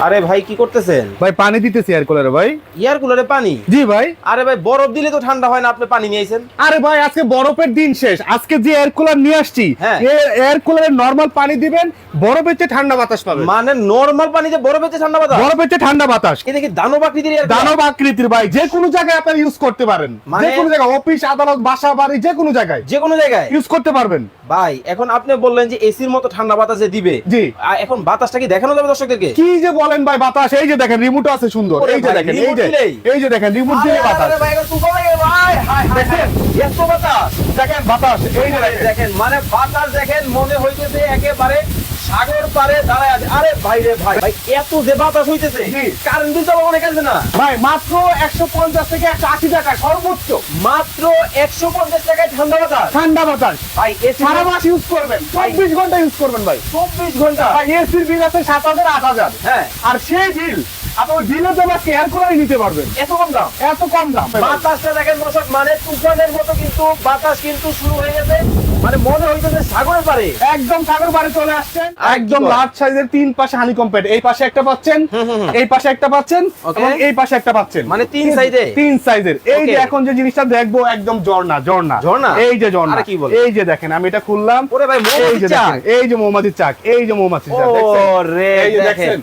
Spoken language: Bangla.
আরে ভাই কি করতেছেন? ভাই পানি দিতেছি এয়ার কুলারে ভাই। ইয়ার কুলারে পানি? জি ভাই। আরে ভাই বরফ দিলে তো ঠান্ডা হয় না আপনি পানি নিয়ে আইছেন। আরে ভাই আজকে বরফের দিন শেষ। আজকে যে এয়ার কুলার নিয়ে আসছি। এয়ার কুলারে নরমাল পানি দিবেন বরফের চেয়ে ঠান্ডা বাতাস পাবেন। মানে নরমাল পানিতে বরফ হচ্ছে ঠান্ডা বাতাস? বরফের চেয়ে ঠান্ডা বাতাস। এটা কি দানব আকৃতির? দানব আকৃতির ভাই। যে কোনো জায়গায় আপনি ইউজ করতে পারেন। মানে- যে কোনো জায়গায় অফিস আদালত বাসা বাড়ি যে কোনো জায়গায় যে কোনো জায়গায়? ইউজ করতে পারবেন। ভাই এখন আপনি বললেন যে এসির মতো ঠান্ডা বাতাস দিবে। জি। এখন বাতাসটা কি দেখানো যাবে দর্শকদেরকে? কি যে বলেন ভাই বাতাস এই যে দেখেন রিমোট আছে সুন্দর। এই যে দেখেন এই যে এই যে দেখেন রিমোট দিয়ে বাতাস। দেখেন বাতাস। এই যে দেখেন। দেখেন মানে বাতাস দেখেন মনে হইতেছে একেবারে সাগর পারে দাঁড়ায় আছে। আরে ভাই রে ভাই ভাই এত যে বাতাস হইতেছে। কারেন্ট বিল তো অনেক আছে না? ভাই মাত্র একশো পঞ্চাশ থেকে একশো আশি টাকা সর্বোচ্চ। মাত্র একশো পঞ্চাশ টাকায় ঠান্ডা বাতাস? ঠান্ডা বাতাস। ভাই এসি সারা মাস ইউজ করবেন। চব্বিশ ঘণ্টা ইউজ করবেন ভাই। চব্বিশ ঘণ্টা? ভাই এসির বিল আছে সাত হাজার আট হাজার। হ্যাঁ। আর সেই বিল আপনি ওই বিলের জন্য কেয়ার করে নিতে পারবেন। এত কম দাম? এত কম দাম। বাতাসটা দেখেন দর্শক মানে তুফানের মতো কিন্তু বাতাস কিন্তু শুরু হয়ে গেছে। মানে মনে হইতেছে সাগরের পারে একদম সাগর বাড়ি চলে আসছেন। একদম লার্জ সাইজের তিন পাশে হানি কম্পেট এই পাশে একটা পাচ্ছেন। এই পাশে একটা পাচ্ছেন এবং এই পাশে একটা পাচ্ছেন। মানে তিন সাইডে? তিন সাইজের এই যে এখন যে জিনিসটা দেখব একদম ঝর্ণা ঝর্ণা। ঝর্ণা? এই যে ঝর্ণা। কি বলেন? এই যে দেখেন আমি এটা খুললাম। ওরে ভাই, এই যে চাক। এই যে মৌমাছির চাক এই যে মৌমাছির চাক দেখছেন? এই যে দেখেন।